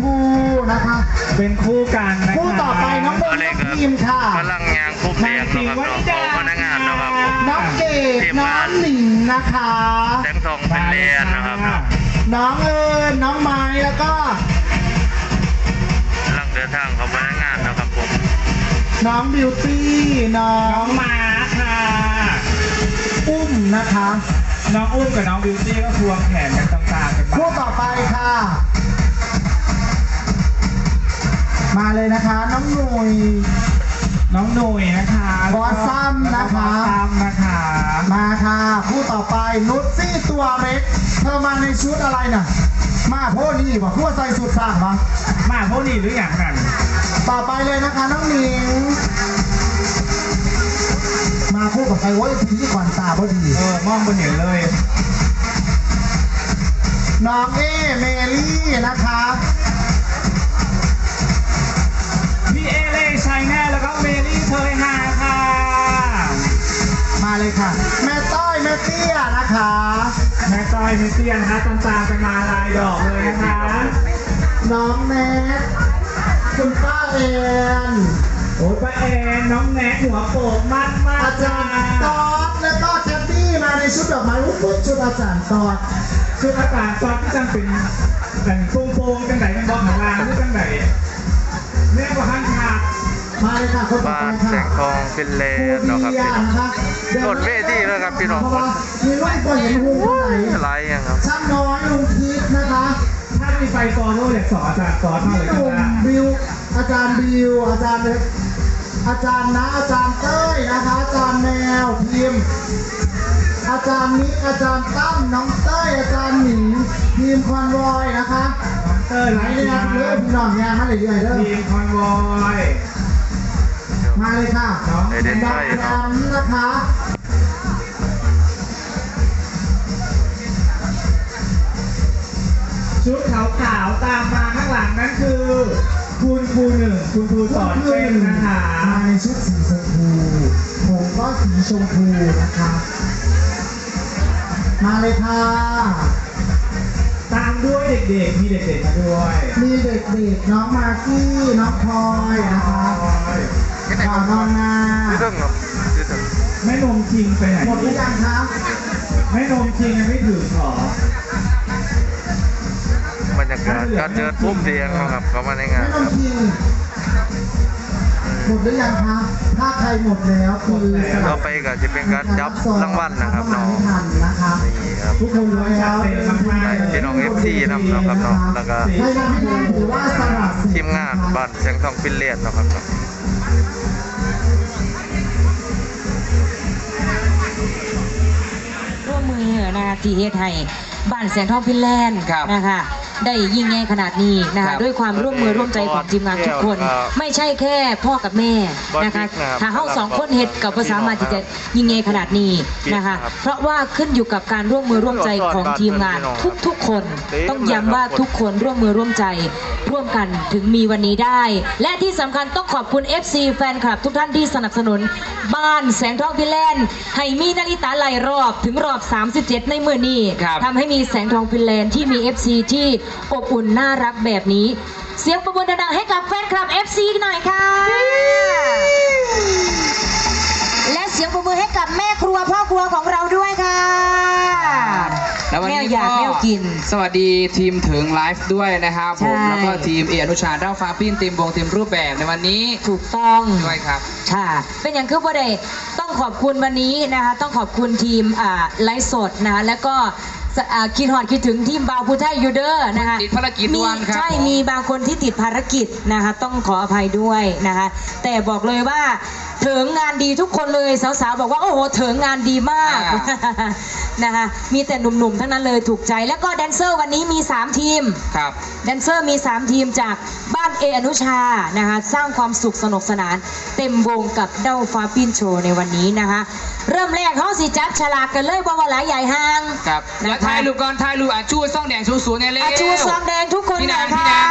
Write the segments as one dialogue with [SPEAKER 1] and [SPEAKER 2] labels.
[SPEAKER 1] ภูนะคะ
[SPEAKER 2] เป็นคู่กันนะคะ
[SPEAKER 1] คู่ต่อไปน้องเบ
[SPEAKER 3] ตอน
[SPEAKER 1] น
[SPEAKER 3] นี้
[SPEAKER 1] น้อง
[SPEAKER 3] ก็
[SPEAKER 1] ทีมค่ะ
[SPEAKER 3] กำลังยางคุ้มเรียงนะครับน้องของพนักงานนะครับผม
[SPEAKER 1] น้องเกด
[SPEAKER 3] ทีม
[SPEAKER 1] น้อง
[SPEAKER 3] งาน
[SPEAKER 1] หนิงนะคะ
[SPEAKER 3] แสงทองเป็นเรียนนะครับเนาะ
[SPEAKER 1] น้องเอิญน้องไม้แล้วก็
[SPEAKER 3] กำลังเดินทางของพนักงานนะครับผม
[SPEAKER 1] น้องบิวตี้น้อ
[SPEAKER 2] น้องงมาค่ะ
[SPEAKER 1] อุ้มนะคะ
[SPEAKER 2] น้องอุ้มกับน้องบิวตี้ก็ควงแขนกันตางๆกันมา
[SPEAKER 1] คู่ต่อไปค่ะ มาเลยนะคะ น้องหนุ่ย
[SPEAKER 2] น้องหนุ่ยนะคะ
[SPEAKER 1] บอสซัมนะคะ
[SPEAKER 2] แล้วก็บอสซัมนะคะ
[SPEAKER 1] มาค่ะคู่ต่อไปนุชซี่ตัวเล็กเธอมาในชุดอะไรน่ะ มาโพนี่บอกคู่ใส่สุดสร้างปะ
[SPEAKER 2] มาพวกนี้หรืออย่างนั้น
[SPEAKER 1] ต่อไปเลยนะคะน้องหนิง มาคู่กับใครโว้ยทีนี้ก่อนตาพอดี
[SPEAKER 2] เออมองบนเห็นเลย
[SPEAKER 1] น้องเอเมลี่นะคะ
[SPEAKER 2] แน่แล้วก็เมลี่เทยฮาค่ะ
[SPEAKER 1] มาเลยค่ะ แม่ต้อยแม่เตี้ยนะคะ
[SPEAKER 2] แม่ต้อยมิเซียนนะคะตางๆกันมาลายดอกเลยนะคะ
[SPEAKER 1] น้องแนทคุณป้าเอ็น
[SPEAKER 2] โอ้ยป้าแอนน้องแน็กหัวโปกมากมาก
[SPEAKER 1] อาจารย์ตอดแล้วก็แคทตี้มาในชุดดอกไม้อุ๊ยชุดอาจารย์ตอด
[SPEAKER 2] ชุดอากาศตอนที่จังเป็นแต่งโป่งๆจังไหนกันบอกของลางหรือจังไหนเนี่ยกว่าหัน
[SPEAKER 3] บ้า
[SPEAKER 1] ไป
[SPEAKER 3] น
[SPEAKER 1] ค่ะ
[SPEAKER 3] แสงทองเป็นเรียนนะครับพี่น้องโดดเวทีเลยครับพี่น้อง
[SPEAKER 1] เพราะว่ามีลูกก็เห็นหูเท่าไหร่
[SPEAKER 3] อะไรยังครับ
[SPEAKER 1] ช่างน้อยลุงคิดนะคะ
[SPEAKER 2] ถ้ามีไฟฟอร์โล่อยากสอนอาจารย์สอนมา
[SPEAKER 1] พี่
[SPEAKER 2] เลย
[SPEAKER 1] หนุ่ม
[SPEAKER 2] นะ
[SPEAKER 1] บิวอาจารย์บิวอาจารย์เล็กอาจารย์นะอาจารย์เต้ยนะคะอาจารย์แมวทีมอาจารย์นิกอาจารย์ตั้มน้องเต้ยอาจารย์หนิงทีมคอนวอยนะคะ
[SPEAKER 2] น้องเตอร์
[SPEAKER 1] ไหน
[SPEAKER 2] ไลท์
[SPEAKER 1] เนี่ยเริ่มพี่น้องงานมาเรื่อยๆเริ่ม
[SPEAKER 2] ทีมคอนวอย
[SPEAKER 1] มาเลยค่ะ
[SPEAKER 3] เอเดน
[SPEAKER 1] ดั
[SPEAKER 3] ไท
[SPEAKER 1] ง
[SPEAKER 3] ยเนาะ
[SPEAKER 1] นั้นะคะ
[SPEAKER 2] ชุดขาวๆตามมาข้างหลังนั่นคือ คุณครูหนึ่งคุณครูสอนเต้นนะคะ
[SPEAKER 1] มาในชุดสีชมพูผมก็สีชมพูนะคะ มาเลยค่ะ
[SPEAKER 2] ด้วยเด็กๆ มีเด็กๆมาด้วย
[SPEAKER 1] มีเด็กๆ น้องมากกี้น้องพลอยนะคะข่าวน้องนา
[SPEAKER 3] ชื่อเรื่องเนาะชื่อเรื่อง
[SPEAKER 2] แม่นมคิงไปไหน
[SPEAKER 1] หมดหรือยังคะ
[SPEAKER 2] แม่นมคิงยังไม่ถึงหรอบ
[SPEAKER 3] รรยากาศการเดินพุ่มเรียงนะครับเข้ามาในงา
[SPEAKER 1] ไม่
[SPEAKER 3] น
[SPEAKER 1] ต้
[SPEAKER 3] ค
[SPEAKER 1] อง
[SPEAKER 3] รับ
[SPEAKER 1] พิง หมดหรือยังคะถ้าใครหมดแล้วคือสลั
[SPEAKER 3] ต่อบไปก็จะเป็นการจับรางวัลนะครับ
[SPEAKER 1] น้
[SPEAKER 3] เนาะ
[SPEAKER 1] อง ทันนะคะ
[SPEAKER 3] นี่ครับ
[SPEAKER 1] ทุกคนรู้แล้ว
[SPEAKER 3] ได้พี่น้อง FC นำเนาะครับเนาะแล้วก็
[SPEAKER 1] ใครทำให้ได้หรือว่าสลับสิทธิ์
[SPEAKER 3] ทีมงานบ้านแสงทองเป็นเรียนนะครับเนาะ
[SPEAKER 4] ร่วมมือนะคะที่เฮ็ดให้บ้านแสงทองฟินแลนด์
[SPEAKER 5] ครับ
[SPEAKER 4] นะคะ ได้ยิ่งใหญ่ขนาดนี้นะ
[SPEAKER 5] ครั
[SPEAKER 4] คะ
[SPEAKER 5] บ
[SPEAKER 4] ด้วยความร่วมมือร่วมใจของทีมงานทุกคน
[SPEAKER 3] ครับ
[SPEAKER 4] ไม่ใช่แค่พ่อกับแม่นะคะ
[SPEAKER 3] บอสบิ๊กนะครับ
[SPEAKER 4] ถ้าเฮาสองคนเฮ็ดกับภาษามารถที่จะยิ่งใหญ่ขนาดนี้นะคะ
[SPEAKER 3] ครับ
[SPEAKER 4] เพราะว่าขึ้นอยู่กับการร่วมมือร่วมใจของทีมงานทุกๆคน ต้องย้ำว่าทุกคนร่วมมือร่วมใจ ร่วมกันถึงมีวันนี้ได้ และที่สำคัญต้องขอบคุณ FC แฟนคลับ ทุกท่านที่สนับสนุน บ้านแสงทองฟินแลนด์ให้มีนาฬิตาไหลายรอบถึงรอบ 37 ในมือนี้
[SPEAKER 5] ครับ
[SPEAKER 4] ทำให้มีแสงทองฟินแลนด์ที่มี FC ที่อบอุ่นน่ารักแบบนี้ เสียงประมือดังๆให้กับแฟนคลับ FC หน่อยค่ะ และเสียงประมือให้กับแม่ครัวพ่อครัวของเราด้วยค่ะ
[SPEAKER 5] แล้ววัน
[SPEAKER 4] แม
[SPEAKER 5] นี้
[SPEAKER 4] วอยาก
[SPEAKER 5] ก็
[SPEAKER 4] แมวกิน
[SPEAKER 5] สวัสดีทีมถึงไลฟ์ด้วยนะครับผม
[SPEAKER 4] ใช่
[SPEAKER 5] แล้วก็ทีมเออนุชาเด้าฟ้าปิ้นทีมวงทีมรูปแบบในวันนี้
[SPEAKER 4] ถูกต้อง
[SPEAKER 5] ด้วยครับ
[SPEAKER 4] ค่ะ เป็นอย่างคือประเดต้องขอบคุณวันนี้นะคะ ต้องขอบคุณทีมอ่าไลฟ์สดนะคะแล้วก็สอ่า คิดหอดคิดถึงทีมบาวพูไทยยูเดอร์นะคะ
[SPEAKER 5] ติดภารกิจด่วนครับ
[SPEAKER 4] ใช่
[SPEAKER 5] ผม
[SPEAKER 4] มีบางคนที่ติดภารกิจนะคะต้องขออภัยด้วยนะคะแต่บอกเลยว่า ถึงงานดีทุกคนเลยสาวๆบอกว่าโอ้โหถึงงานดีมากนะคะมีแต่หนุ่มๆทั้งนั้นเลยถูกใจ แล้วก็แดนเซอร์วันนี้มี 3 ทีม
[SPEAKER 5] ครับ
[SPEAKER 4] แดนเซอร์มี 3 ทีมจากบ้านเออนุชานะคะสร้างความสุขสนุกสนาน เต็มวงกับเด้าฟ้าปิ้นโชว์ในวันนี้นะคะเริ่มแรกเขาสิจับฉลากกันเลยบ่ว่าหลายใหญ่ห่าง
[SPEAKER 5] ครับเดี๋ยว
[SPEAKER 4] นะคะ
[SPEAKER 5] ถ่ายรูปก่อนถ่ายรูปอะชูซ่องแดงชูสูงเนี่ยเลย
[SPEAKER 4] อาชูซองแดงทุกคน
[SPEAKER 5] พี่
[SPEAKER 4] หน่
[SPEAKER 5] นา
[SPEAKER 4] องย
[SPEAKER 5] พี่
[SPEAKER 4] ค่ะ
[SPEAKER 5] นาง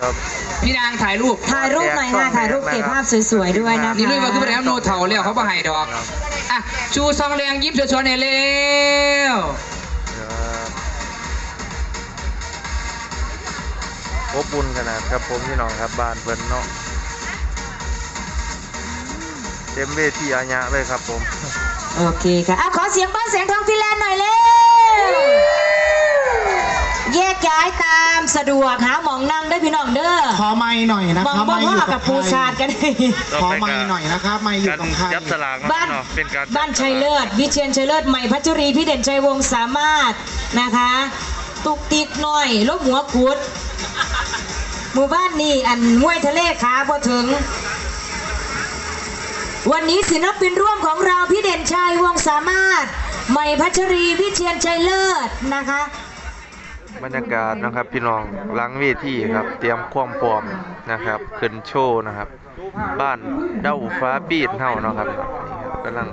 [SPEAKER 3] ครับ
[SPEAKER 5] พี่นางถ่ายรูป
[SPEAKER 4] ถ่ายรูปหน่อยค่ะถ่ายรูปเก็บภาพสวยๆด้วยนะคะ
[SPEAKER 5] นี่เลยว่าคือไปแล้วโนเทาแล้วเขาบ่ให้ดอกอะชูซ่องแดงยิ้มสวยๆเนี่ยเร็ว
[SPEAKER 3] โอ้อบอุ่นขนาดครับผมพี่น้องครับบ้านเพิ่นเนาะเต็มเวทีอาญะเลยครับผม
[SPEAKER 4] โอเคค่ะอะขอเสียงบ้านเสียงทองฟินแลนด์หน่อยเร็ว แยกย้ายตามสะดวกหาหมองนั่งได้พี่น้องเด้อ
[SPEAKER 1] ขอไม้หน่อยนะ
[SPEAKER 4] หมอง
[SPEAKER 1] ครับ
[SPEAKER 4] บ่
[SPEAKER 1] ไม้อ
[SPEAKER 4] พ่
[SPEAKER 1] ยู่
[SPEAKER 4] อ
[SPEAKER 1] กั
[SPEAKER 4] กั
[SPEAKER 1] บบใคร
[SPEAKER 4] ปูชาดกัน
[SPEAKER 1] ขอไม้หน่อยนะครับไม้อยู่
[SPEAKER 3] การ
[SPEAKER 1] กับใคร
[SPEAKER 3] จับสลาก
[SPEAKER 4] บ้าน
[SPEAKER 3] เนาะเป็นการ
[SPEAKER 4] บ้านชัยเลิศวิเชียนชัยเลิศใหม่พัชรีพี่เด่นชัยวงศ์สามารถนะคะ ตุกติกหน่อยลบหัวกุดหมู่บ้านนี่อันห้วยทะเลขาพอถึง วันนี้ศิลปินร่วมของเราพี่เด่นชัยวงศ์สามารถ ใหม่พัชรีวิเชียนชัยเลิศนะคะ
[SPEAKER 3] บรรยากาศนะครับพี่น้องหลังเวทีครับ เตรียมความพร้อมนะครับขึ้นโชว์นะครับ บ้านเด้าฟ้าปีดเท่านะครับ กำลัง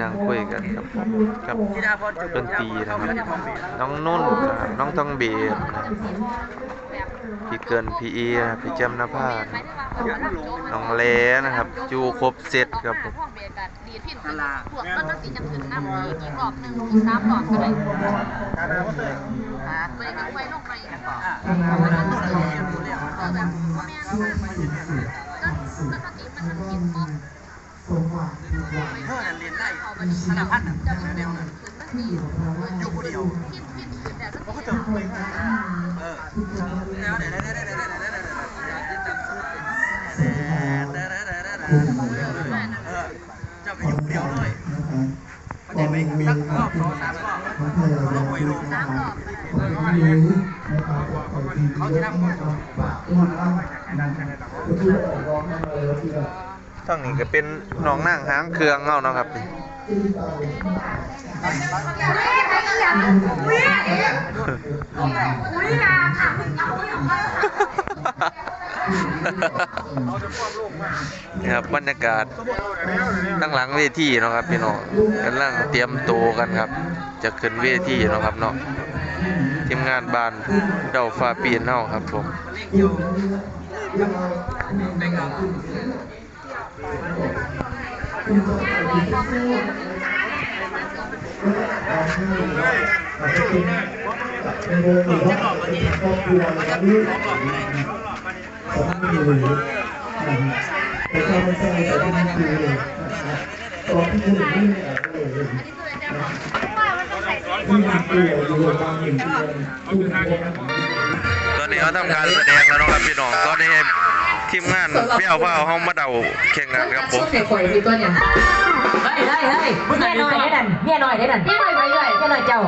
[SPEAKER 3] นั่งคุยกันครับกับดนตรีนะครับน้องนุ่นนะครับน้องทองเบสนะครับพี่เกินพี่เอนะครับพี่แจมนภาพน้องแลนะครับ จูครบเซตครับผม
[SPEAKER 6] ห้องเบียร์กันดีดพินขึ้นพวกต้นนักตีจังขึ้นน้ำอีกอีกรอบหนึ่งอีกสามรอบก็ได้หาตัวเองก็ไว้ลงไปอีกต่อเออแบบแม่นมากต้นต้นนักตีมันมันกินปุ๊บ เท่านั้นเรียนได้ขนาดพันจะเป็นแนวนั้นขึ้นมันดีอยู่คนเดียวพินพินขึ้นแต่ก็จะไปเออแล้วเดี๋ยวเดี๋ยวเดี๋ยวเดี๋ยวเดี๋ยวเดี๋ยวเดี๋ยว
[SPEAKER 1] จะไปอยู่เดียวเลยมันจะไปสักรอบสองสามรอบลงไปลง
[SPEAKER 6] สามรอบ
[SPEAKER 1] เขาจะนั่งหมด
[SPEAKER 3] ทั้งนี้ก็เป็นน้องนั่งหางเครื่องเฮาเนาะครับนี่นี่ครับบรรยากาศตั้งหลังเวทีเนาะครับพี่น้องกำลังเตรียมตัวกันครับ จะขึ้นเวทีเนาะครับเนาะทีมงานบานเดาฟ้าปีนเฮาครับผม ตอนนี้เขาทำการแสดงแล้วนะครับพี่น้องตอนนี้ ทีมงานเปี้ยวเฝ้าเฮามาเดาแข่งกันครับผม
[SPEAKER 5] เด็กข่อยมีตัวเนี่ย
[SPEAKER 4] เฮ้ยเฮ้ยเฮ้ยเมียน้อยได้นั่นเมียน้อยได้นั่น
[SPEAKER 6] พี่หน่อยไปเลย
[SPEAKER 4] เมียน้อยเจ้า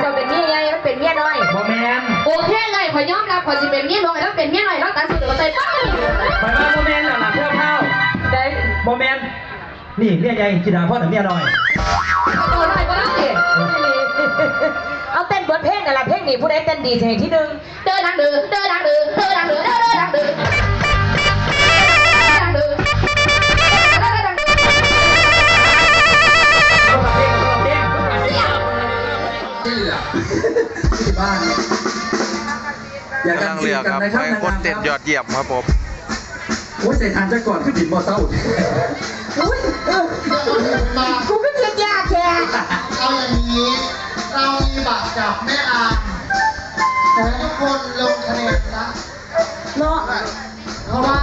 [SPEAKER 4] เจ้าเป็นเมียใหญ่แล้วเป็นเมียน้อย
[SPEAKER 7] บ่แมน
[SPEAKER 6] โอเคเลยขอยอมรับขอยสิเป็นเมียน้อยแล้วเป็นเมียน้อยแล้วตัดสินใจป้า
[SPEAKER 7] ไปมาบ่แมนน่ะล่ะเพื่อนเฮา
[SPEAKER 4] ได้
[SPEAKER 7] บ่แมนนี่เมียใหญ่จิดาพ่อแต่เมียน้อย
[SPEAKER 6] ตัวน้อยก็ได้
[SPEAKER 4] เอาเต้นเบิร์ดเพลงอะไรเพลงนี้ผู้ใดเต้นดีเทที่หนึ่ง
[SPEAKER 6] เดินดังดื้อเดินดังดื้อเดินดั
[SPEAKER 7] ง
[SPEAKER 5] บ้านอย่ากำ
[SPEAKER 3] ลังเลือกครับไปคนเต้นยอดเยี่ยมครับผม
[SPEAKER 5] โอ้ยเสร็จทานจะก่อนขึ้นดินบ่เศร้า
[SPEAKER 4] กูก็เจียยากแค่
[SPEAKER 1] เอาอย่างนี้เรามีบัตรจับแม่อามขอให้ทุกคนลงคะแนนนะ
[SPEAKER 4] เนาะ
[SPEAKER 1] เพราะว่า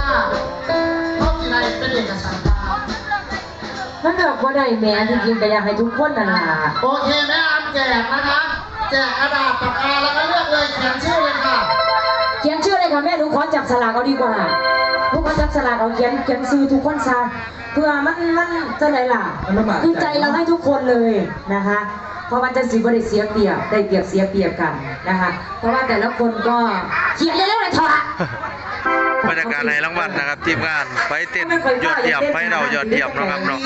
[SPEAKER 1] ห้องกีฬาเป็นเอกสารกลาง
[SPEAKER 4] มันแบบว่าได้แหม่จริงๆก็อยากให้ทุกคนนั่นล่ะ
[SPEAKER 1] โอเคแม่อามแจกนะคะ แจกกระดาษปากกาแล้วก็เลือกเลยเขียนชื่อเลยค่ะ
[SPEAKER 4] เขียนชื่อเลยค่ะแม่หนูขอจับสลากเอาดีกว่าหนูขอจับสลากเอาเขียนเขียนซื้อทุกคนซะเพื่อมันมันจะไหนล่ะคือใจเราให้ทุกคนเลยนะคะ เพราะมันจะสีบริเสียเปรียบได้เปรียบเสียเปรียบกันนะคะ เพราะว่าแต่ละคนก็เขียนเร็วๆเลยเถอะ
[SPEAKER 3] บรรยากาศในรางวัลนะครับทีมงานไปเต้นยอดเยี่ยมไปเรายอดเยี่ยมเนาะครับเนาะ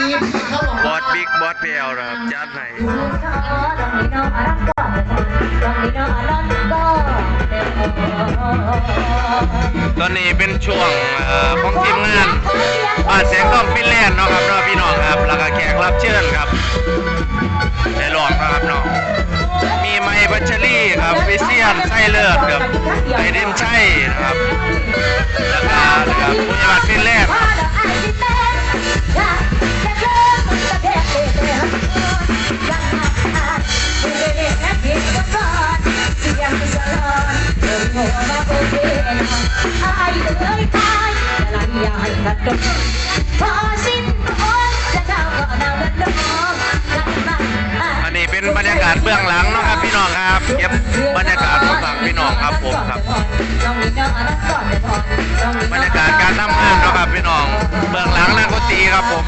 [SPEAKER 3] บอสบิ๊กบอสเปียวนะครับจัดให้ ตอนนี้เป็นช่วงอของทีมงานบ้านเสียงต้องฟินแลนด์เนาะครับเนาะพี่น้องครับแล้วก็แขกรับเชิญครับในหลอกนะครับเนาะมีไมค์บัชรี่ครับวิเซียนไส้เลือดครับไอเดนชัยนะครับแล้วก็ครับผู้ใหญ่บ้านฟินแลนด์
[SPEAKER 4] อันนี้
[SPEAKER 3] เป็นบรรยากาศเบื้องหลังเนาะครับพี่น้องครับเก็บบรรยากาศมาฝากพี่น้องครับผมครับ บรรยากาศการทำงานเนาะครับพี่น้อง เบื้องหลังนักดนตรีครับผม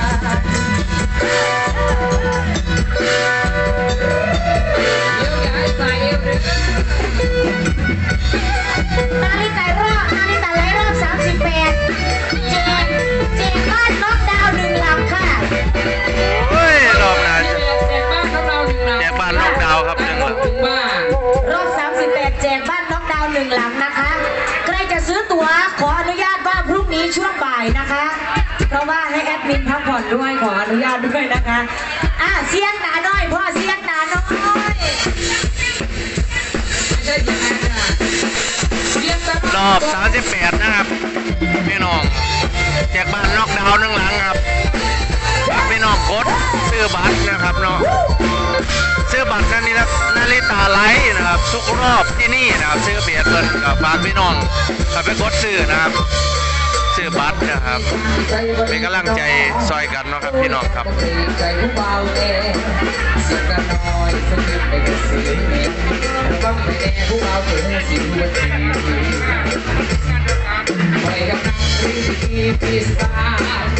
[SPEAKER 8] หนึ่งหลัง
[SPEAKER 3] นะคะ
[SPEAKER 8] ใครจะซื้อตั๋วขออนุญาตว่าพรุ่งนี้ช่วงบ่ายนะคะ เพราะว่าให้แอดมินพักผ่อนด้วยขออนุญาตด้วยนะคะอะเสียงหนาน้อยพ่อเสียงหนาน้อย
[SPEAKER 5] ไม่ใช่ยังไงนะเรียนแต่
[SPEAKER 3] รอบ 38 นะครับพี่น้องแจกบ้านนอกดาวน์หนึ่งหลังครับฝากพี่น้องกดซื้อบัตรนะครับเนาะซื้อ บัตรนั่นนี่นะนาฬิตาไลท์นะครับ ทุกรอบที่นี่นะครับซื้อเบียร์เพิ่นกับฝากพี่น้องกับไปกดซื้อนะครับซื้อบัตรนะครับเป็นกำลังใจซอยกันเนาะครับพี่น้องครับ
[SPEAKER 5] ใจผู้เบาเอเสียงกันน้อยสักดไปกับนักรีพิสตา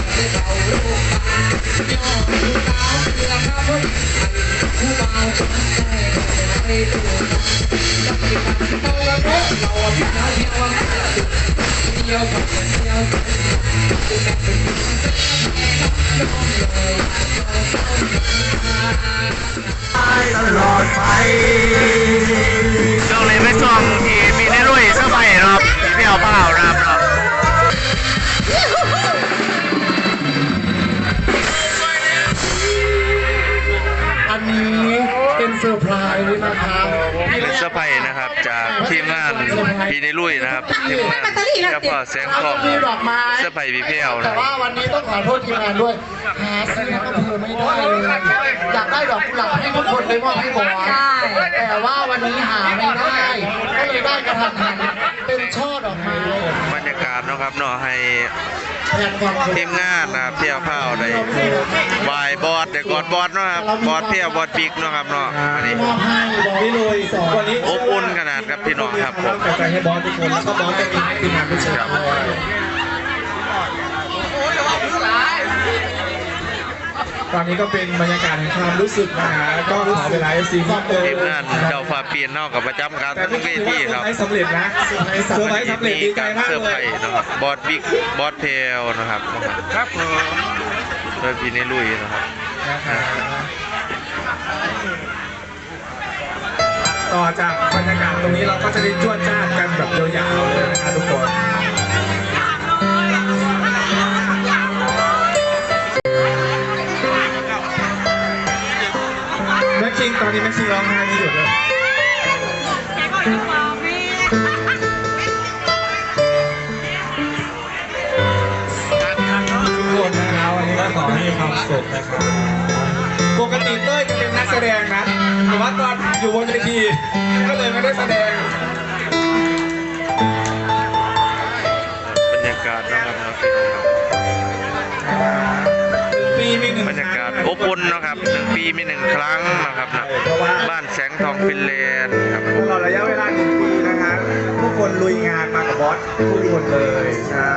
[SPEAKER 5] จบ่ให้ดูไปกับคืนเอ๋มาบอกว่าไปเดินสุดท้ายไปต้องเธอให้ดูได้สูไปคนเดียวดูบ่เคยเอผู้สาวเจ้ามาก่อนบรากาศดีเลยออกมาทอนกามาเมาสิเรื่องนอนบ่ได้อยเรื่องเด้อครับ
[SPEAKER 8] ไม่อ่านไม่อ่านขอแต่แท็กคนหน่อย
[SPEAKER 5] แม่ออกมาทอนเพื่อได้อนหัวมันจะได้เมาได้เบาลูกมาย่อผู้สาพ เฉ
[SPEAKER 3] พาะแสงทอง
[SPEAKER 1] มีดอกไม้
[SPEAKER 3] เสื้อไผ่พีเพียว
[SPEAKER 1] แต่
[SPEAKER 3] นะ
[SPEAKER 1] ว่าวันนี้ต้องขอโทษทีมงานด้วยหาซื้อก็เพิ่มไม่ได้เลยอยากได้ดอกกุหลาบให้ทุกคนเลยมอบให้บอสแต่ว่าวันนี้หาไม่ได้ก็เลยได้กระทันหันเป็นช่อดอกไม้
[SPEAKER 3] บรรยากาศเนาะครับเนาะให้
[SPEAKER 1] แทนความเคย
[SPEAKER 3] ทีมงานนะครับเพียวเผาได้บายบอสเดี๋ยวกอดบอสเนาะครับบอสเพียวบอสบิ๊กเนาะครับเนาะอันนี้
[SPEAKER 1] มอบให้บอส
[SPEAKER 7] พี่ลุย
[SPEAKER 1] สอง
[SPEAKER 7] วันนี้
[SPEAKER 3] อบอุ่นขนาดครับพี่น้องครับผม
[SPEAKER 7] กำลังใจให้บอสทุกคนแล้วก็บอสจะมีให้ทีมงานทุกคนด้วย ตอนนี้ก็เป็นบรรยากาศแห่งความรู้สึกนะฮะก็ขอเวลาซีมากเกิน
[SPEAKER 3] ทีมงานเจ้าฟ้าเปลี่ยนเนอกกับประจำการ
[SPEAKER 7] แต่
[SPEAKER 3] ทั้
[SPEAKER 7] พี่
[SPEAKER 3] งเว
[SPEAKER 7] คิดว่า
[SPEAKER 3] ที
[SPEAKER 7] เซอ
[SPEAKER 3] ค
[SPEAKER 7] ร์
[SPEAKER 3] รับ
[SPEAKER 7] ไพรส์สำเร็จนะเซอร์ไพรส์สำเร็จดีใจ
[SPEAKER 3] การ
[SPEAKER 7] มาก
[SPEAKER 3] เซอร์
[SPEAKER 7] เล
[SPEAKER 3] ไพร
[SPEAKER 7] ย
[SPEAKER 3] ส์นะครับบอสบิ๊กบอสเพลนะครับครับโดยพี่นิลุยนะครับ
[SPEAKER 7] ต่อจากบรรยากาศตรงนี้เราก็จะได้จวดจ้าดกันแบบยาวๆเลยนะคะทุกคน อนอยู่บนเวทีก็เลยไม่ได้แสดง
[SPEAKER 3] บรรยากาศนะครับเนาะพี่น้องครับ
[SPEAKER 7] ปีมีหนึ่ง
[SPEAKER 3] บรรยากาศอบอุ่นนะครับหนึ่งปีมีหนึ่งครั้งนะครับนะบ้านแสงทองฟินแลนด์ครับ
[SPEAKER 7] ตลอดระยะเวลาหนึ่งปีนะฮะทุกคนลุยงานมากับบอสทุกคนเลยใช่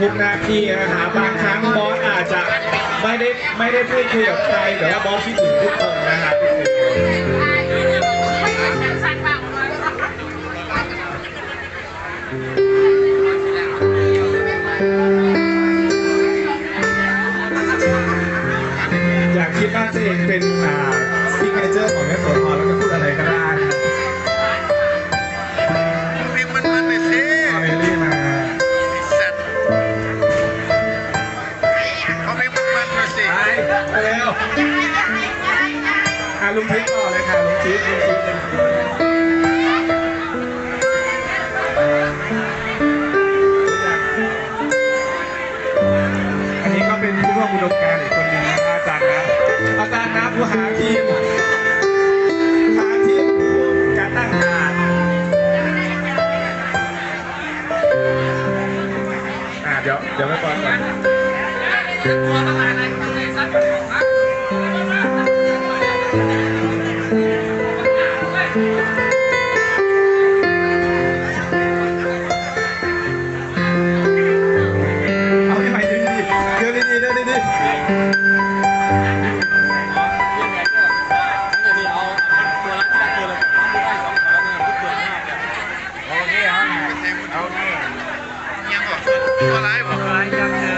[SPEAKER 7] ทุกนาทีนะฮะบางครั้งบอสอาจจะไม่ได้ไม่ได้พูดคุยกับใครแต่ว่าบอสคิดถึงทุกคนนะฮะทุ
[SPEAKER 3] บร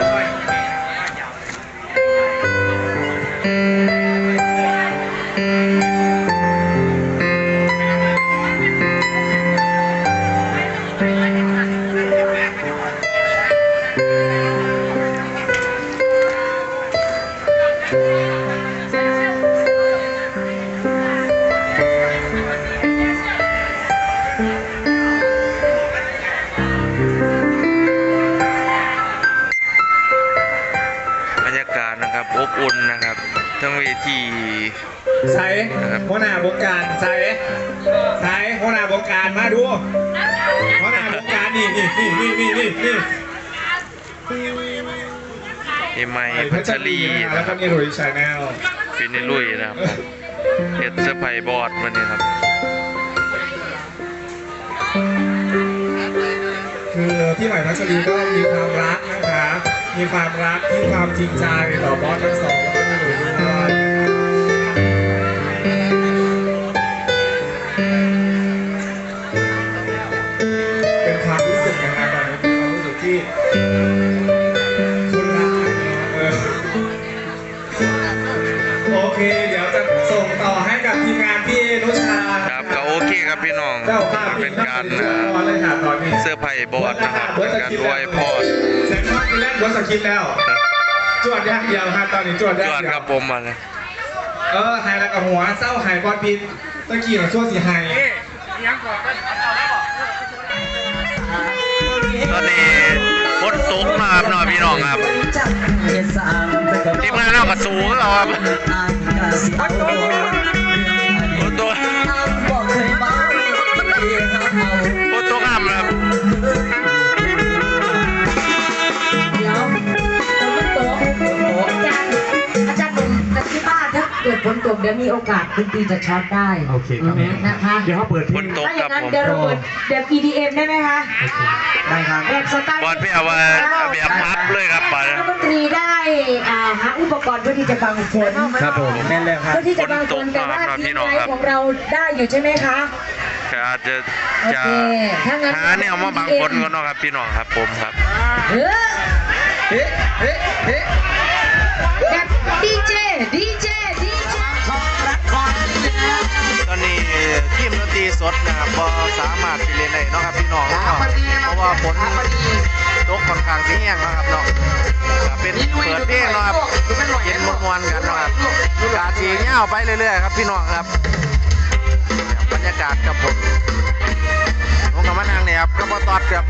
[SPEAKER 7] ใส่หัวหน้าบงการใส่ใส่หัวหน้าบงการมาดูหัวหน้าบงการนี่นี่นี่นี่นี่นี่
[SPEAKER 3] เอไมพัชรี
[SPEAKER 7] แล้
[SPEAKER 3] นะ
[SPEAKER 7] ว
[SPEAKER 3] ค
[SPEAKER 7] ก็
[SPEAKER 3] รับ
[SPEAKER 7] มีหลุยส์ชาแนล
[SPEAKER 3] ฟินิลุยนะครับเฮ็ดเซอร์ไพรส์บอร์ดมันนี่ครับ
[SPEAKER 7] คือพี่ใหม่พัชรีก็มีความรักนะคะ มีความรักมีความจริงใจต่อบอสทั้งสอง คนรักกันเนอะเออโอเค เดี๋ยวจะส่งต่อให้กับทีมงานพี่เอนุชา
[SPEAKER 3] ครับก็โอเคครับพี่น้อง
[SPEAKER 7] เจ้าภาพ
[SPEAKER 3] เป็นการ
[SPEAKER 7] เอ่อเลยค่ะตอนนี้
[SPEAKER 3] เซอร์ไพรส์บอร์ดนะครับเป็นการไหว้พร
[SPEAKER 7] เสร็จแล้วไปเล่นบนสกิปแล้ว จวดอย่างเดียวครับตอนนี้จวดอ
[SPEAKER 3] จ
[SPEAKER 7] ย่าง
[SPEAKER 3] วด
[SPEAKER 7] เดี
[SPEAKER 3] ค
[SPEAKER 7] ย
[SPEAKER 3] รั
[SPEAKER 7] ว
[SPEAKER 3] บผมมาเลย
[SPEAKER 7] เออหายแล้วกับหัวเศร้าหายบอลบินตะกี้ของช่วงสีหาย
[SPEAKER 3] องครับทีมงานเราก็สูงเราครับ
[SPEAKER 8] เดี๋ยวมีโอกาสดนตรีจะช็อตได้
[SPEAKER 7] โอเคครับ
[SPEAKER 8] นะคะ
[SPEAKER 7] เดี๋ยวเขาเปิดเพ
[SPEAKER 3] ฝ
[SPEAKER 7] ล
[SPEAKER 3] น
[SPEAKER 7] ง
[SPEAKER 3] ตก
[SPEAKER 8] ถ้าอ
[SPEAKER 3] ครั
[SPEAKER 8] ย่า
[SPEAKER 3] บ
[SPEAKER 8] งนั้น
[SPEAKER 3] ผม
[SPEAKER 8] เดี๋ยวเราเปิดแบบ EDM ได้ไหมคะ
[SPEAKER 7] ได้ครับ
[SPEAKER 8] แบบสไตล์
[SPEAKER 3] บอลพี่เอาว่าแบบพับเลยครับบอล
[SPEAKER 8] นักดนตรีได้อ่าหาอุปกรณ์เพื่อที่จะบังฝน
[SPEAKER 7] ครับผมแม่นแล้วครับ
[SPEAKER 8] เพื่อที่จะบังฝน
[SPEAKER 3] ฝนตก
[SPEAKER 8] แต่ว่า
[SPEAKER 3] ครับ
[SPEAKER 8] ที
[SPEAKER 3] พี่
[SPEAKER 8] ม
[SPEAKER 3] น้อง
[SPEAKER 8] ไล
[SPEAKER 3] ครับ
[SPEAKER 8] ฟ์ของเราได้อยู่ใช่ไหมคะ
[SPEAKER 3] ก็อาจจะ
[SPEAKER 8] โอ
[SPEAKER 3] จะ
[SPEAKER 8] เคถ้างั้น
[SPEAKER 3] หาแนวมาบังฝนก่อนเนาะครับพี่น้องครับผมครับ
[SPEAKER 8] เออ
[SPEAKER 7] เฮ้เฮ้
[SPEAKER 3] สดนะครับบ่สามารถสิเล่นได้เนาะครับพี่น้องเนาะเพราะว่าฝนตกค่อนข้างสิแห้งเนาะครับเนาะก็เป็นเปิดเพลงเนาะครับเย็นมวนๆกันเนาะครับกาสีเงาวไปเรื่อยๆครับพี่น้องครับบรรยากาศกับผมผมกับมานั่งเนี่ยครับก็บ่ตอดครับ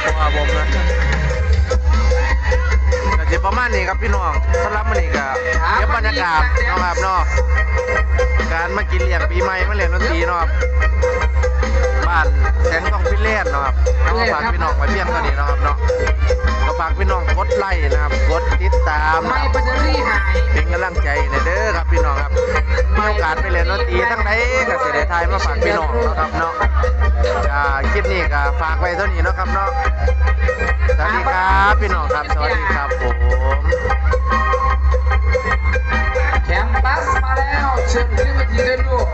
[SPEAKER 3] เพราะว่าผมนะก็สิประมาณนี้ครับพี่น้องสำหรับมื้อนี้ก็เก็บบรรยากาศเนาะครับเนาะการ มากินเลี้ยงปีใหม่มาเล่นดนตรีเนาะครับบ้านแสงทองพิเรศเนาะครับแล้วก็ฝากพี่น้องไว้เพียงเท่านี้เนาะครับเนาะก็ฝากพี่น้องกดไลค์นะครับกดติดตามไม่ปัจจุบันเป็นกำลังใจในเด้อครับพี่น้องครับมีโอกาสไปเล่นดนตรีทั้งใดก็สิได้ทายมาฝากพี่น้องเนาะครับเนาะก็คลิปนี้ก็ฝากไว้เท่านี้เนาะครับเนาะสวัสดีครับพี่น้องครับสวัสดีครับผม
[SPEAKER 5] แคมปัสมาแล้วเชิญขึ้นมาทีได้ลูก